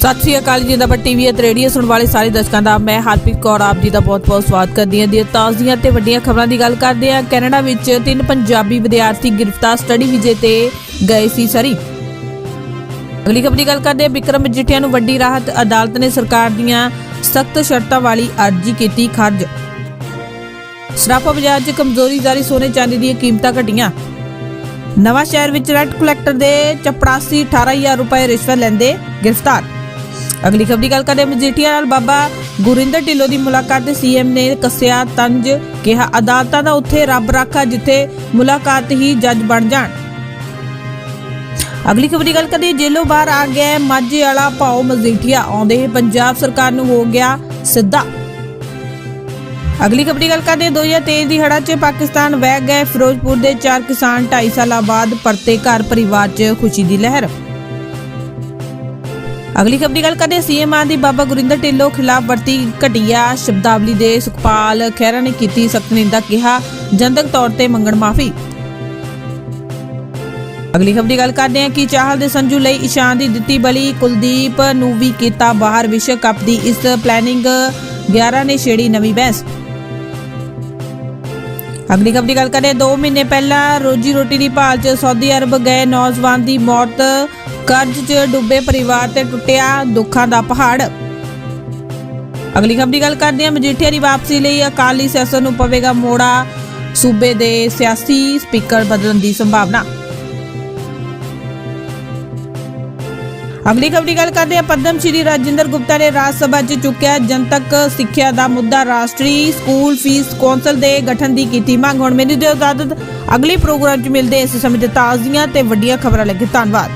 ਸਤਿ ਸ੍ਰੀ ਅਕਾਲ ਜੀ ਦਾ ਟੀਵੀ ਅਤੇ ਰੇਡੀਓ ਸੁਣ ਵਾਲੇ ਸਾਰੇ ਦਰਸ਼ਕਾਂ ਦਾ, ਮੈਂ ਹਰਪ੍ਰੀਤ ਕੌਰ, ਆਪ ਜੀ ਦਾ ਬਹੁਤ-ਬਹੁਤ ਸਵਾਗਤ ਕਰਦੀ ਹਾਂ। ਦੀ ਤਾਜ਼ੀਆਂ ਤੇ ਵੱਡੀਆਂ ਖਬਰਾਂ ਦੀ ਗੱਲ ਕਰਦੇ ਹਾਂ। ਕੈਨੇਡਾ ਵਿੱਚ ਤਿੰਨ ਪੰਜਾਬੀ ਵਿਦਿਆਰਥੀ ਗ੍ਰਿਫਤਾਰ, ਸਟੱਡੀ ਵਿਜੇ ਤੇ ਗਏ ਸੀ ਸਰੀ। ਅਗਲੀ ਖਬਰ ਦੀ ਗੱਲ ਕਰਦੇ ਹਾਂ। ਵਿਕਰਮ ਮਜੀਠੀਆ ਨੂੰ ਵੱਡੀ ਰਾਹਤ ਅਦਾਲਤ ਨੇ ਸਰਕਾਰ ਦੀਆਂ ਸਖਤ ਸ਼ਰਤਾਂ ਵਾਲੀ ਅਰਜ਼ੀ ਕੀਤੀ ਖਾਰਜ। ਸਰਾਫਾ ਬਾਜ਼ਾਰ 'ਚ ਕਮਜ਼ੋਰੀ ਜਾਰੀ, ਸੋਨੇ ਚਾਂਦੀ ਦੀਆਂ ਕੀਮਤਾਂ ਘਟੀਆਂ। ਨਵਾਂ ਸ਼ਹਿਰ ਵਿੱਚ ਰੈਂਟ ਕਲੈਕਟਰ ਦੇ ਚਪੜਾਸੀ 18000 ਰੁਪਏ ਰਿਸ਼ਵਤ ਲੈਂਦੇ ਗ੍ਰਿਫਤਾਰ। ਅਗਲੀ ਖਬਰ ਦੀ ਗੱਲ ਕਰਦੇ ਮਜੀਠੀਆ ਨਾਲ ਬਾਬਾ ਗੁਰਿੰਦਰ ਢਿੱਲੋਂ ਦੀ ਮੁਲਾਕਾਤ ਤੇ ਸੀਐਮ ਨੇ ਕੱਸਿਆ ਤੰਜ ਕਿਹਾ ਅਦਾਲਤਾਂ ਦਾ ਉੱਥੇ ਰੱਬ ਰਾਖਾ ਜਿੱਥੇ ਮੁਲਾਕਾਤ ਹੀ ਜੱਜ ਬਣ ਜਾਣ। ਅਗਲੀ ਖਬਰ ਦੀ ਗੱਲ ਕਰਦੇ ਹਾਂ, ਬਾਹਰ ਆ ਗਿਆ ਮਾਝੇ ਵਾਲਾ ਭਾਉ ਮਜੀਠੀਆ ਆਉਂਦੇ ਹੀ ਪੰਜਾਬ ਸਰਕਾਰ ਨੂੰ ਹੋ ਗਿਆ ਸਿੱਧਾ ਅਗਲੀ ਖਬਰ ਦੀ ਗੱਲ ਕਰਦੇ ਹਾਂ 2023 ਦੀ ਹੜਾ 'ਚ ਪਾਕਿਸਤਾਨ ਵਹਿ ਗਏ ਫਿਰੋਜ਼ਪੁਰ ਦੇ ਚਾਰ ਕਿਸਾਨ 2.5 ਸਾਲਾਂ ਬਾਅਦ ਪਰਤੇ ਘਰ ਪਰਿਵਾਰ 'ਚ ਖੁਸ਼ੀ ਦੀ ਲਹਿਰ। ਅਗਲੀ ਖਬਰ ਦੀ ਗੱਲ ਕਰਦੇ ਸੀਐਮ ਆਦੀ ਬਾਬਾ ਗੁਰਿੰਦਰ ਢਿੱਲੋਂ ਖਿਲਾਫ ਵਰਤੀ ਘਟੀਆ ਸ਼ਬਦਾਵਲੀ ਦੇ ਸੁਖਪਾਲ ਖਹਿਰਾ ਨੇ ਕੀਤੀ ਸਖਤ ਨਿੰਦਾ ਕਿਹਾ, ਜਨਤਕ ਤੌਰ ਤੇ ਮੰਗਣ ਮਾਫੀ। ਅਗਲੀ ਖਬਰ ਦੀ ਗੱਲ ਕਰਦੇ ਹਾਂ ਕਿ ਚਾਹਲ ਦੇ ਸੰਜੂ ਲਈ ਇਸ਼ਾਨ ਦੀ ਦਿੱਤੀ ਬਲੀ, ਕੁਲਦੀਪ ਨੂੰ ਵੀ ਕੀਤਾ ਬਾਹਰ ਵਿਸ਼ਵ ਕੱਪ ਦੀ, ਇਸ ਪਲੈਨਿੰਗ 11 ਨੇ ਛੇੜੀ ਨਵੀਂ ਬਹਿਸ। ਅਗਲੀ ਖਬਰ ਦੀ ਗੱਲ ਕਰਦੇ 2 ਮਹੀਨੇ ਪਹਿਲਾਂ ਰੋਜੀ ਰੋਟੀ ਦੀ ਭਾਲ 'ਚ ਸਾਊਦੀ ਅਰਬ ਗਏ ਨੌਜਵਾਨ ਦੀ ਮੌਤ ਕਰਜ਼ 'ਚ ਡੁੱਬੇ ਪਰਿਵਾਰ ਤੇ ਟੁੱਟਿਆ ਦੁੱਖਾਂ ਦਾ ਪਹਾੜ। ਅਗਲੀ ਖਬਰ ਦੀ ਗੱਲ ਕਰਦੇ ਹਾਂ। ਮਜੀਠੀਆ ਦੀ ਵਾਪਸੀ ਲਈ ਅਕਾਲੀ ਸਿਆਸਤ ਨੂੰ ਪਵੇਗਾ ਮੋੜਾ। ਸੂਬੇ ਦੇ ਸਿਆਸੀ ਸਪੀਕਰ ਬਦਲਣ ਦੀ ਸੰਭਾਵਨਾ। ਅਗਲੀ ਖਬਰ ਦੀ ਗੱਲ ਕਰਦੇ ਹਾਂ। ਪਦਮ ਸ਼੍ਰੀ ਰਾਜਿੰਦਰ ਗੁਪਤਾ ਨੇ ਰਾਜ ਸਭਾ 'ਚ ਚੁੱਕਿਆ ਜਨਤਕ ਸਿੱਖਿਆ ਦਾ ਮੁੱਦਾ। ਰਾਸ਼ਟਰੀ ਸਕੂਲ ਫੀਸ ਕੌਂਸਲ ਦੇ ਗਠਨ ਦੀ ਕੀਤੀ ਮੰਗ। ਹੁਣ ਮੈਨੂੰ ਦਿਓ ਇਜਾਜ਼ਤ। ਅਗਲੀ ਪ੍ਰੋਗਰਾਮ 'ਚ ਮਿਲਦੇ ਇਸ ਸਮੇਂ ਤਾਜ਼ੀਆਂ ਤੇ ਵੱਡੀਆਂ ਖਬਰਾਂ ਲੈ ਧੰਨਵਾਦ।